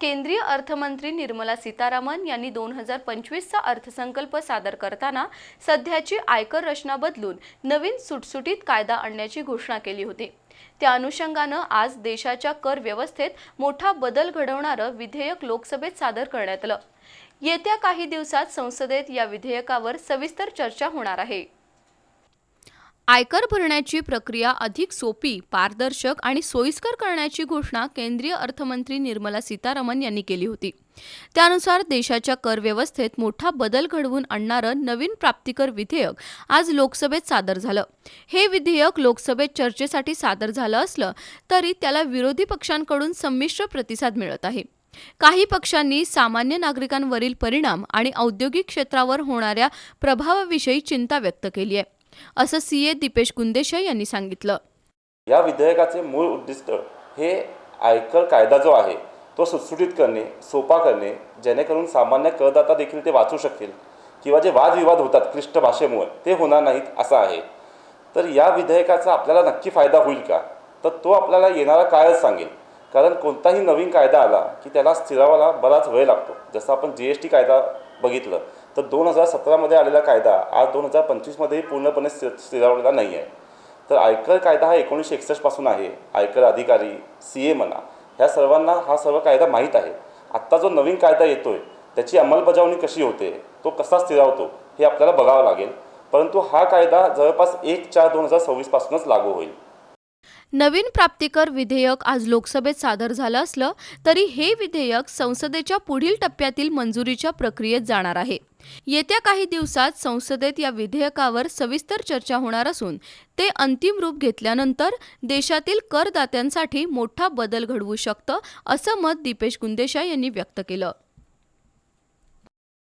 केंद्रीय अर्थमंत्री निर्मला सीतारामन यांनी दोन हजार पंचवीसचा अर्थसंकल्प सादर करताना सध्याची आयकर रचना बदलून नवीन सुटसुटीत कायदा आणण्याची घोषणा केली होती. त्या अनुषंगानं आज देशाच्या कर व्यवस्थेत मोठा बदल घडवणारं विधेयक लोकसभेत सादर करण्यात आलं. येत्या काही दिवसात संसदेत या विधेयकावर सविस्तर चर्चा होणार आहे. आयकर भरण्याची प्रक्रिया अधिक सोपी पारदर्शक आणि सोयीस्कर करण्याची घोषणा केंद्रीय अर्थमंत्री निर्मला सीतारामन यांनी केली होती. त्यानुसार देशाच्या करव्यवस्थेत मोठा बदल घडवून आणणारं नवीन प्राप्तिकर विधेयक आज लोकसभेत सादर झालं. हे विधेयक लोकसभेत चर्चेसाठी सादर झालं असलं तरी त्याला विरोधी पक्षांकडून संमिश्र प्रतिसाद मिळत आहे. काही पक्षांनी सामान्य नागरिकांवरील परिणाम आणि औद्योगिक क्षेत्रावर होणाऱ्या प्रभावाविषयी चिंता व्यक्त केली आहे. असं सी ए दीपेश गुंदेशाई यांनी सांगितलं. या विधेयकाचे मूळ उद्दिष्ट हे आयकर कायदा जो आहे तो सुटसुटीत करणे सोपा करणे जेणेकरून सामान्य करदाता देखील ते वाचू शकतील किंवा जे वादविवाद होतात क्लिष्ट भाषेमुळे ते होणार नाहीत असं आहे. तर या विधेयकाचा आपल्याला नक्की फायदा होईल का? तर तो आपल्याला येणारा काळच सांगेल. कारण कोणताही नवीन कायदा आला की त्याला स्थिरावायला बराच वेळ लागतो. जसं आपण जी एस टी कायदा बघितलं तर दोन हजार सतरामध्ये आलेला कायदा आज दोन हजार पंचवीसमध्येही पूर्णपणे स्थिरावलेला नाही आहे तर आयकर कायदा हा एकोणीसशे एकसष्टपासून आहे. आयकर अधिकारी सी ए म्हणा ह्या सर्वांना हा सर्व कायदा माहीत आहे. आत्ता जो नवीन कायदा येतो आहे त्याची अंमलबजावणी कशी होते तो कसा स्थिरावतो हे आपल्याला बघावं लागेल. परंतु हा कायदा जवळपास एक चार दोन हजार सव्वीसपासूनच लागू होईल. नवीन प्राप्तिकर विधेयक आज लोकसभेत सादर झालं असलं तरी हे विधेयक संसदेच्या पुढील टप्प्यातील मंजुरीच्या प्रक्रियेत जाणार आहे. येत्या काही दिवसात संसदेत या विधेयकावर सविस्तर चर्चा होणार असून ते अंतिम रूप घेतल्यानंतर देशातील करदात्यांसाठी मोठा बदल घडवू शकतं असं मत दीपेश गुंदेशा यांनी व्यक्त केलं.